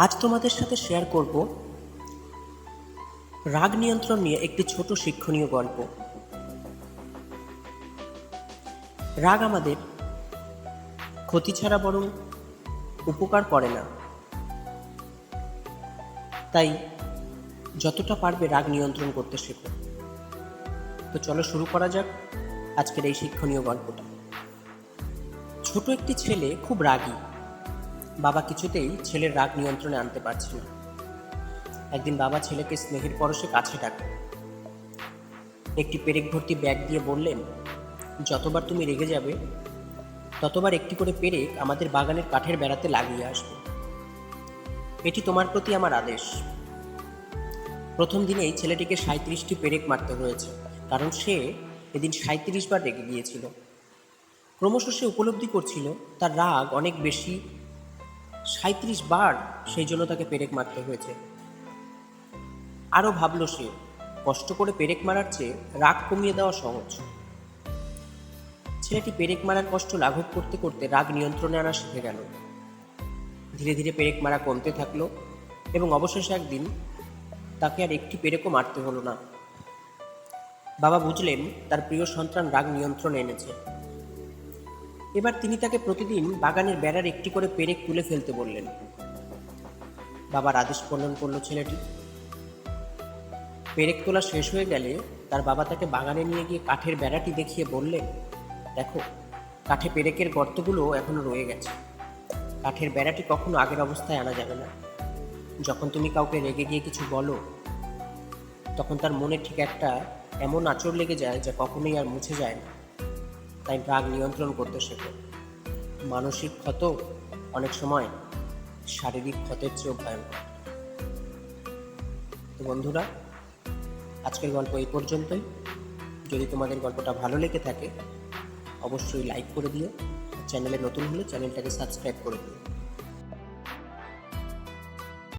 আজ তোমাদের সাথে শেয়ার করব রাগ নিয়ন্ত্রণ নিয়ে একটি ছোট শিক্ষণীয় গল্প। রাগ আমাদের ক্ষতি ছাড়া বরং উপকার করে না। তাই যতটা পারবে রাগ নিয়ন্ত্রণ করতে শেখো। তো চলো শুরু করা যাক আজকের এই শিক্ষণীয় গল্পটা। ছোট একটি ছেলে খুব রাগী। বাবা কিছুতেই ছেলের রাগ নিয়ন্ত্রণে আনতে পারছে না। একদিন বাবা ছেলেকে স্নেহের পরশে কাছে ডাকে একটি পেরেক ভর্তি ব্যাগ দিয়ে বললেন, যতবার তুমি রেগে যাবে, ততবার একটি করে পেরেক আমাদের বাগানের কাঠের বেড়াতে লাগিয়ে আসবে। এটি তোমার প্রতি আমার আদেশ। প্রথম দিনেই ছেলেটিকে সাঁত্রিশটি পেরেক মারতে হয়েছে, কারণ সে এদিন সাঁত্রিশ বার রেগে গিয়েছিল। ক্রমশ সে উপলব্ধি করছিল, তার রাগ অনেক বেশি সাঁত্রিশ বার সেই জন্য তাকে পেরেক মারতে হয়েছে। আরও ভাবল সে, কষ্ট করে পেরেক মারার চেয়ে রাগ কমিয়ে দেওয়া সহজ। ছেলেটি পেরেক মারার কষ্ট লাঘব করতে করতে রাগ নিয়ন্ত্রণে আনা শিখে গেল। ধীরে ধীরে পেরেক মারা কমতে থাকল এবং অবশেষে একদিন তাকে আর একটি পেরেকও মারতে হলো না। বাবা বুঝলেন তার প্রিয় সন্তান রাগ নিয়ন্ত্রণে এনেছে। এবার তিনি তাকে প্রতিদিন বাগানের বেড়ার একটি করে পেরেক তুলে ফেলতে বললেন। বাবার আদেশ পালন করল ছেলেটি। পেরেক তোলা শেষ হয়ে গেলে তার বাবা তাকে বাগানে নিয়ে গিয়ে কাঠের বেড়াটি দেখিয়ে বললেন, দেখো, কাঠে পেরেকের গর্তগুলো এখনও রয়ে গেছে। কাঠের বেড়াটি কখনো আগের অবস্থায় আনা যাবে না। যখন তুমি কাউকে রেগে গিয়ে কিছু বলো, তখন তার মনে ঠিক একটা এমন আচর লেগে যায় যা কখনোই আর মুছে যায় না। তাই রাগ নিয়ন্ত্রণ করতে শেখো। মানসিক ক্ষত অনেক সময় শারীরিক ক্ষতের চেয়েও ভয়ঙ্কর। তো বন্ধুরা, আজকের গল্প এই পর্যন্তই। যদি তোমাদের গল্পটা ভালো লেগে থাকে, অবশ্যই লাইক করে দিও। চ্যানেলে নতুন হলে চ্যানেলটাকে সাবস্ক্রাইব করে দিও।